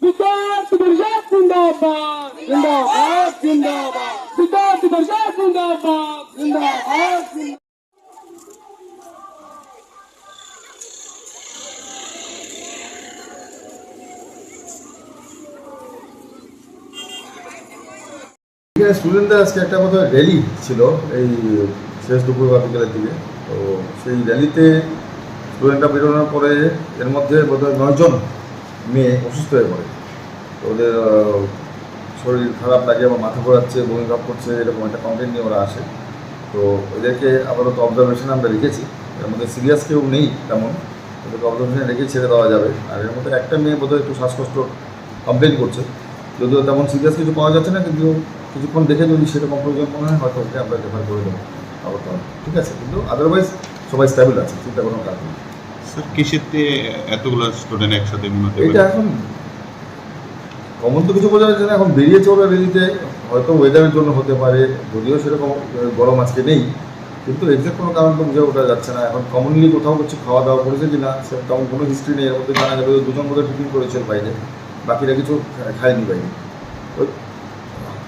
Siddharth Gurjat Zindabad Zindabad Zindabad Siddharth Gurjat Zindabad Zindabad এখানে স্টুডেন্টদের আজকে একটা মতো র্যালি ছিল, এই শেষ দুপুর বা বিকেলের দিকে। তো সেই র্যালিতে স্টুডেন্টরা বেরোনোর পরে এর মধ্যে বোধহয় নয়জন মেয়ে অসুস্থ হয়ে পড়ে। তো ওদের শরীর খারাপ লাগে বা মাথা ঘোরাচ্ছে বমি ভাব করছে, এরকম একটা কমপ্লেন নিয়ে ওরা আসে। তো ওদেরকে আপাতত অবজারভেশনে আমরা রেখেছি। এর মধ্যে সিরিয়াস কেউ নেই তেমন। ওদেরকে অবজারভেশনে রেখে ছেড়ে দেওয়া যাবে। আর এর মধ্যে একটা মেয়ে বোধহয় একটু শ্বাসকষ্ট কমপ্লেন করছে। যদিও তেমন সিরিয়াস কিছু পাওয়া যাচ্ছে না কিন্তু কিছুক্ষণ দেখে যদি সেরকম প্রয়োজন মনে হয় হয়তো ওকে আমরা রেফার করে দেবো। আপাতত ঠিক আছে কিন্তু আদারওয়াইজ সবাই স্টেবল আছে চিন্তা কোনো কাজ নেই। স্যার কিসেতে এতগুলো স্টুডেন্ট একসাথে এটা এখন কমন তো কিছু বোঝা যাচ্ছে না এখন বেরিয়েছে ওরা রেলিতে হয়তো ওয়েদারের জন্য হতে পারে যদিও সেরকম গরম আজকে নেই কিন্তু এক্সাক্ট কোনো কারণ তো বুঝে ওঠা যাচ্ছে না। এখন কমনলি কোথাও কিছু খাওয়া দাওয়া করেছে কি না সে তেমন কোনো হিস্ট্রি নেই এর মধ্যে জানা যাবে দুজন বোধহয় টিফিন করেছে বাইরে। বাকিরা কিছু খায়নি বাইরে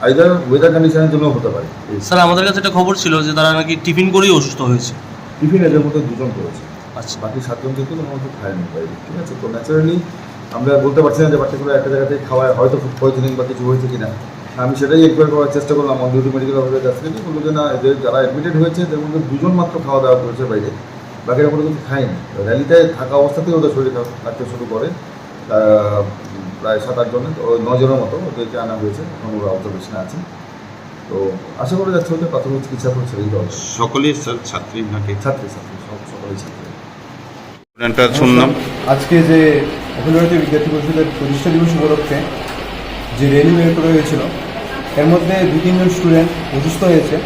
আইদার ওয়েদার কন্ডিশনের জন্য হতে পারে। স্যার আমাদের কাছে একটা খবর ছিল যে তারা নাকি টিফিন করেই অসুস্থ হয়েছে। টিফিন এদের মধ্যে দুজন করেছে। আচ্ছা। বাকি সাতজন কিন্তু কোনো মতো খায়নি বাইরে ঠিক আছে তো ন্যাচারালি আমরা বলতে পারছি না যে পার্টিকুলার একটা জায়গাতে খাওয়ায় হয়তো ফুড পয়জনিং বা কিছু হয়েছে কিনা। আমি সেটাই একবার করার চেষ্টা করলাম অন ডিউটি মেডিকেল অফিসের কাছ থেকে বলল যে না এদের যারা অ্যাডমিটেড হয়েছে এদের মধ্যে দুজন মাত্র খাওয়া দাওয়া করেছে বাইরে। বাকিরা কোনো কিছু খায়নি। র্যালিতে থাকা অবস্থাতেই ওদের শরীর থাকতে শুরু করে। প্রায় সাত আট জনের ওই নজনের মতো ওদেরকে আনা হয়েছে এখন ওরা অবজারভেশনে আছে তো আশা করা যাচ্ছে ওদের প্রাথমিক চিকিৎসা করে ছেড়ে দিতে সকলেই স্যার ছাত্রী নাকি? ছাত্রী ছাত্রী সব সকলেই ছাত্রী। শুনলাম। আজকে যে অখিল ভারতীয় বিদ্যার্থী পরিষদের প্রতিষ্ঠা দিবস উপলক্ষে যে র্যালি বের করা হয়েছিল এর মধ্যে দু তিনজন স্টুডেন্ট অসুস্থ হয়েছে।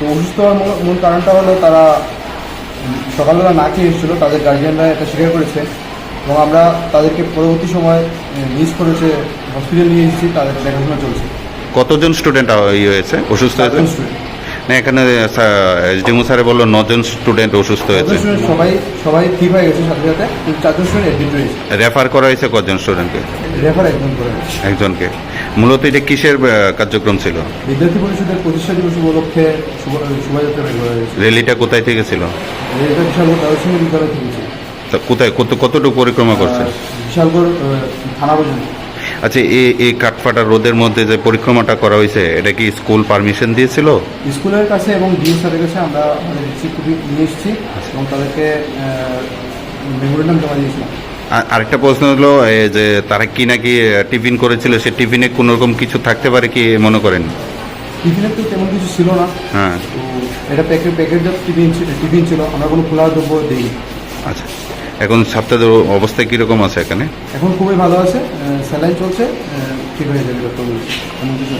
তো অসুস্থ হওয়ার মূল- মূল কারণটা হলো তারা সকালবেলা না খেয়ে এসেছিল তাদের গার্জিয়ানরা এটা স্বীকার করেছে। এবং আমরা তাদেরকে পরবর্তী সময় মিস করেছে হসপিটাল নিয়ে এসেছি তাদের দেখাশোনা চলছে। কতজন স্টুডেন্ট ইয়ে হয়েছে? অসুস্থ হয়েছে? না এখানে এসডিএমও স্যারে বলল নজন স্টুডেন্ট অসুস্থ হয়েছে। সবাই সবাই ঠিক হয়ে গেছে সাথে সাথে চারজন স্টুডেন্ট অ্যাডমিট রয়েছে রেফার করা হয়েছে কজন স্টুডেন্টকে রেফার একজন করে একজনকে। মূলত এটা কিসের কার্যক্রম ছিল? বিদ্যার্থী পরিষদের প্রতিষ্ঠা দিবস উপলক্ষে শোভাযাত্রা র্যালিটা কোথায় থেকে ছিল? দার্শনিক বিদ্যালয় থেকে ছিল। তা কোথায় কত কতটুকু পরিক্রমা করছে আহ, বিশালগড় থানা পর্যন্ত। আচ্ছা এই এই কাঠফাটা রোদের মধ্যে যে পরিক্রমাটা করা হয়েছে এটা কি স্কুল পারমিশন দিয়েছিল? স্কুলের কাছে এবং ডিএম স্যারের কাছে আমরা আমাদের নিয়ে এসেছি এবং তাদেরকে মেমোরেন্ডাম জমা দিয়েছিলাম। আর- আরেকটা প্রশ্ন হলো এই যে তারা কি নাকি টিফিন করেছিল সে টিফিনে কোনো রকম কিছু থাকতে পারে কি মনে করেন? টিফিনের তো তেমন কিছু ছিল না। হ্যাঁ। এটা প্যাকেট প্যাকেটজাত টিফিন ছিল টিফিন ছিল। আমরা কোনো খোলা দ্রব্য দিই আচ্ছা। এখন সাপ্তাহের অবস্থা কীরকম আছে এখানে? এখন খুবই ভালো আছে স্যালাই চলছে ঠিক হয়ে যাবে ডক্টর কিছু